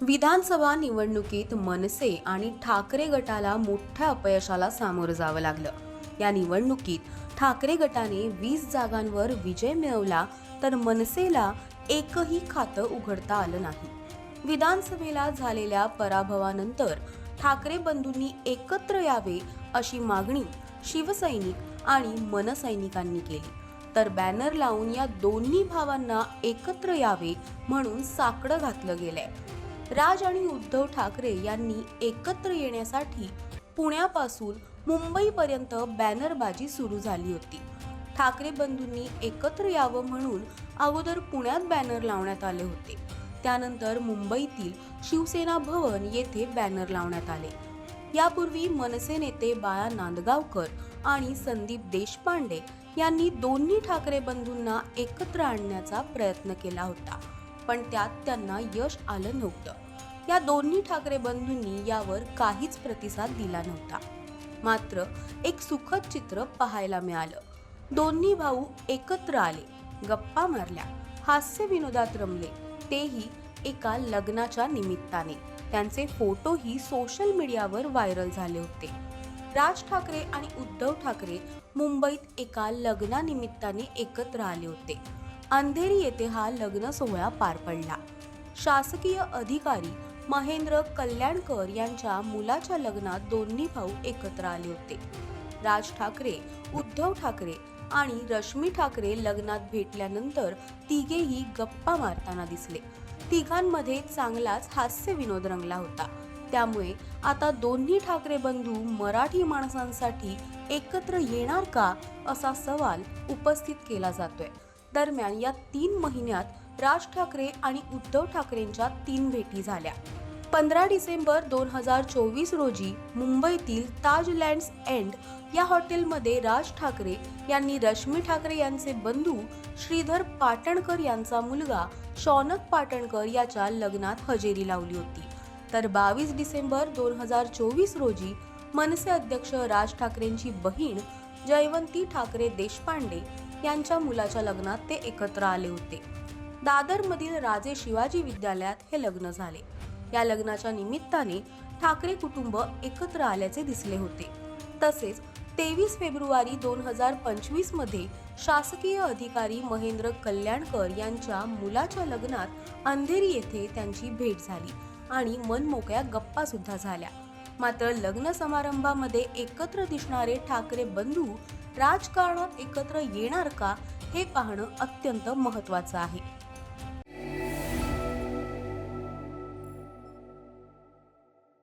विधानसभा निवडणुकीत मनसे आणि ठाकरे गटाला मोठ्या अपयशाला सामोरं जावं लागलं. या निवडणुकीत ठाकरे गटाने वीस जागांवर विजय मिळवला तर मनसेला एकही खातं उघडता आलं नाही. विधानसभेला झालेल्या पराभवानंतर ठाकरे बंधूंनी एकत्र यावे अशी मागणी शिवसैनिक आणि मनसैनिकांनी केली. तर बॅनर लावून या दोन्ही भावांना एकत्र यावे म्हणून साकडं घातलं गेलंय. राज आणि उद्धव ठाकरे यांनी एकत्र येण्यासाठी पुण्यापासून मुंबईपर्यंत बॅनरबाजी सुरू झाली होती. ठाकरे बंधूंनी एकत्र यावं म्हणून अगोदर पुण्यात बॅनर लावण्यात आले होते. त्यानंतर मुंबईतील शिवसेना भवन येथे बॅनर लावण्यात आले. यापूर्वी मनसे नेते बाळा नांदगावकर आणि संदीप देशपांडे यांनी दोन्ही ठाकरे बंधूंना एकत्र आणण्याचा प्रयत्न केला होता. पण त्यात त्यांना यश आलं नव्हतं. या दोन्ही ठाकरे बंधूंनी यावर काहीच प्रतिसाद दिला नव्हता. मात्र एक सुखद चित्र पाहायला मिळालं. दोन्ही भाऊ एकत्र आले गप्पा मारल्या हास्य विनोदात रमले. तेही एका लग्नाच्या निमित्ताने. त्यांचे फोटोही सोशल मीडियावर व्हायरल झाले होते. राज ठाकरे आणि उद्धव ठाकरे मुंबईत एका लग्नानिमित्ताने एकत्र आले होते. अंधेरी येथे हा लग्न सोहळा पार पडला. शासकीय अधिकारी महेंद्र कल्याणकर यांच्या मुलाच्या लग्नात दोन्ही भाऊ एकत्र आले होते. राज ठाकरे उद्धव ठाकरे आणि रश्मी ठाकरे लग्नात भेटल्यानंतर तिघेही गप्पा मारताना दिसले. तिघांमध्ये चांगलाच हास्य विनोद रंगला होता. त्यामुळे आता दोन्ही ठाकरे बंधू मराठी माणसांसाठी एकत्र येणार का असा सवाल उपस्थित केला जातोय. दरम्यान या तीन महिन्यात राज ठाकरे आणि उद्धव ठाकरेंच्या तीन भेटी झाल्या. पंधरा डिसेंबर दोन हजार चोवीस रोजी मुंबईतील ताज लँड्स एंड या हॉटेलमध्ये राज ठाकरे यांनी रश्मी ठाकरे यांचे बंधू श्रीधर पाटणकर यांचा मुलगा शौनक पाटणकर याच्या लग्नात हजेरी लावली होती. तर बावीस डिसेंबर दोन हजार चोवीस रोजी मनसे अध्यक्ष राज ठाकरेंची बहीण जयवंती ठाकरे देशपांडे यांच्या मुलाच्या लग्नात ते एकत्र आले होते. दादरमधील राजे शिवाजी विद्यालयात हे लग्न झाले. या लग्नाच्या निमित्ताने ठाकरे कुटुंब एकत्र आल्याचे दिसले होते. तसेच तेवीस फेब्रुवारी दोन हजार पंचवीसमध्ये शासकीय अधिकारी महेंद्र कल्याणकर यांच्या मुलाच्या लग्नात अंधेरी येथे त्यांची भेट झाली आणि मनमोकळ्या गप्पा सुद्धा झाल्या. मात्र लग्न समारंभामध्ये एकत्र दिसणारे ठाकरे बंधू राजकारणात एकत्र येणार का हे पाहणं अत्यंत महत्त्वाचं आहे.